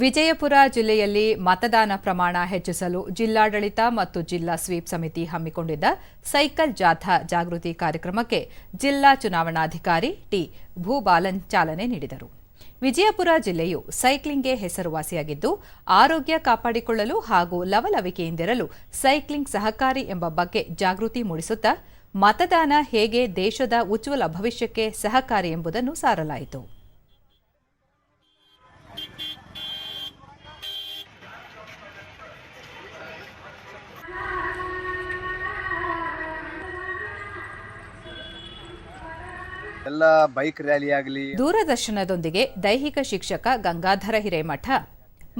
ವಿಜಯಪುರ ಜಿಲ್ಲೆಯಲ್ಲಿ ಮತದಾನ ಪ್ರಮಾಣ ಹೆಚ್ಚಿಸಲು ಜಿಲ್ಲಾಡಳಿತ ಮತ್ತು ಜಿಲ್ಲಾ ಸ್ವೀಪ್ ಸಮಿತಿ ಹಮ್ಮಿಕೊಂಡಿದ್ದ ಸೈಕಲ್ ಜಾಥಾ ಜಾಗೃತಿ ಕಾರ್ಯಕ್ರಮಕ್ಕೆ ಜಿಲ್ಲಾ ಚುನಾವಣಾಧಿಕಾರಿ ಟಿ ಭೂಬಾಲನ್ ಚಾಲನೆ ನೀಡಿದರು. ವಿಜಯಪುರ ಜಿಲ್ಲೆಯು ಸೈಕ್ಲಿಂಗ್ಗೆ ಹೆಸರುವಾಸಿಯಾಗಿದ್ದು, ಆರೋಗ್ಯ ಕಾಪಾಡಿಕೊಳ್ಳಲು ಹಾಗೂ ಲವಲವಿಕೆಯಿಂದಿರಲು ಸೈಕ್ಲಿಂಗ್ ಸಹಕಾರಿ ಎಂಬ ಬಗ್ಗೆ ಜಾಗೃತಿ ಮೂಡಿಸುತ್ತಾ, ಮತದಾನ ಹೇಗೆ ದೇಶದ ಉಜ್ವಲ ಭವಿಷ್ಯಕ್ಕೆ ಸಹಕಾರಿ ಎಂಬುದನ್ನು ಸಾರಲಾಯಿತು. ಎಲ್ಲ ಬೈಕ್ ರ್ಯಾಲಿ ಆಗಲಿ. ದೂರದರ್ಶನದೊಂದಿಗೆ ದೈಹಿಕ ಶಿಕ್ಷಕ ಗಂಗಾಧರ ಹಿರೇಮಠ.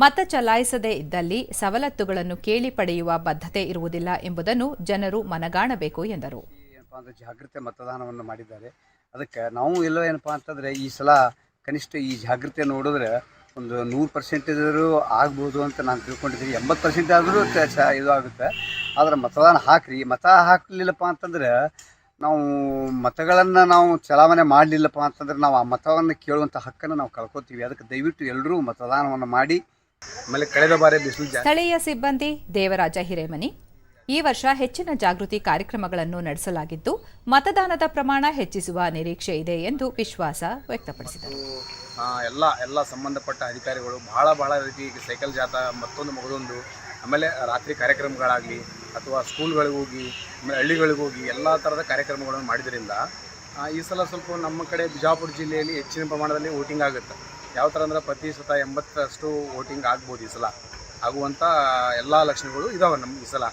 ಮತ ಚಲಾಯಿಸದೇ ಇದ್ದಲ್ಲಿ ಸವಲತ್ತುಗಳನ್ನು ಕೇಳಿ ಪಡೆಯುವ ಬದ್ಧತೆ ಇರುವುದಿಲ್ಲ ಎಂಬುದನ್ನು ಜನರು ಮನಗಾಣಬೇಕು ಎಂದರು. ಏನಪ್ಪಾ ಅಂದ್ರೆ ಜಾಗೃತಿ ಮತದಾನವನ್ನು ಮಾಡಿದ್ದಾರೆ. ಅದಕ್ಕೆ ನಾವು ಎಲ್ಲ ಏನಪ್ಪಾ ಅಂತಂದ್ರೆ ಈ ಸಲ ಕನಿಷ್ಠ ಈ ಜಾಗೃತಿ ನೋಡಿದ್ರೆ ಒಂದು ನೂರು ಪರ್ಸೆಂಟೇಜ್ ಆಗ್ಬೋದು ಅಂತ ನಾನು ತಿಳ್ಕೊಂಡಿದ್ದೀನಿ. ಎಂಬತ್ತು ಪರ್ಸೆಂಟ್ ಆದರೂ ಇದು ಆಗುತ್ತೆ. ಆದರೆ ಮತದಾನ ಹಾಕ್ರಿ. ಮತ ಹಾಕಲಿಲ್ಲಪ್ಪ ಅಂತಂದ್ರೆ ನಾವು ಮತಗಳನ್ನು ನಾವು ಚಲಾವಣೆ ಮಾಡಲಿಲ್ಲಪ್ಪ ಅಂತಂದ್ರೆ ನಾವು ಆ ಮತವನ್ನು ಕೇಳುವಂಥ ಹಕ್ಕನ್ನು ನಾವು ಕಳ್ಕೊತೀವಿ. ಅದಕ್ಕೆ ದಯವಿಟ್ಟು ಎಲ್ಲರೂ ಮತದಾನವನ್ನು ಮಾಡಿ. ಆಮೇಲೆ ಕಳೆದ ಬಾರಿ ಬಿಸಿಲು ಸ್ಥಳೀಯ ಸಿಬ್ಬಂದಿ ದೇವರಾಜ ಹಿರೇಮನಿ. ಈ ವರ್ಷ ಹೆಚ್ಚಿನ ಜಾಗೃತಿ ಕಾರ್ಯಕ್ರಮಗಳನ್ನು ನಡೆಸಲಾಗಿದ್ದು ಮತದಾನದ ಪ್ರಮಾಣ ಹೆಚ್ಚಿಸುವ ನಿರೀಕ್ಷೆ ಇದೆ ಎಂದು ವಿಶ್ವಾಸ ವ್ಯಕ್ತಪಡಿಸಿದರು. ಎಲ್ಲ ಎಲ್ಲ ಸಂಬಂಧಪಟ್ಟ ಅಧಿಕಾರಿಗಳು ಬಹಳ ಬಹಳ ರೀತಿ ಸೈಕಲ್ ಜಾಥಾ ಮತ್ತೊಂದು ಮಗದೊಂದು. ಆಮೇಲೆ ರಾತ್ರಿ ಕಾರ್ಯಕ್ರಮಗಳಾಗಲಿ ಅಥವಾ ಸ್ಕೂಲ್ಗಳಿಗೆ ಹೋಗಿ, ಆಮೇಲೆ ಹಳ್ಳಿಗಳಿಗೆ ಹೋಗಿ ಎಲ್ಲ ಥರದ ಕಾರ್ಯಕ್ರಮಗಳನ್ನು ಮಾಡಿದ್ರಿಂದ ಈ ಸಲ ಸ್ವಲ್ಪ ನಮ್ಮ ಕಡೆ ಬಿಜಾಪುರ ಜಿಲ್ಲೆಯಲ್ಲಿ ಹೆಚ್ಚಿನ ಪ್ರಮಾಣದಲ್ಲಿ ವೋಟಿಂಗ್ ಆಗುತ್ತೆ. ಯಾವ ಥರ ಪ್ರತಿ ಪ್ರತಿಶತ ಎಂಬತ್ತರಷ್ಟು ವೋಟಿಂಗ್ ಆಗ್ಬೋದು ಈ ಸಲ. ಆಗುವಂಥ ಎಲ್ಲ ಲಕ್ಷಣಗಳು ಇದಾವೆ ನಮ್ಮ ಈ ಸಲ.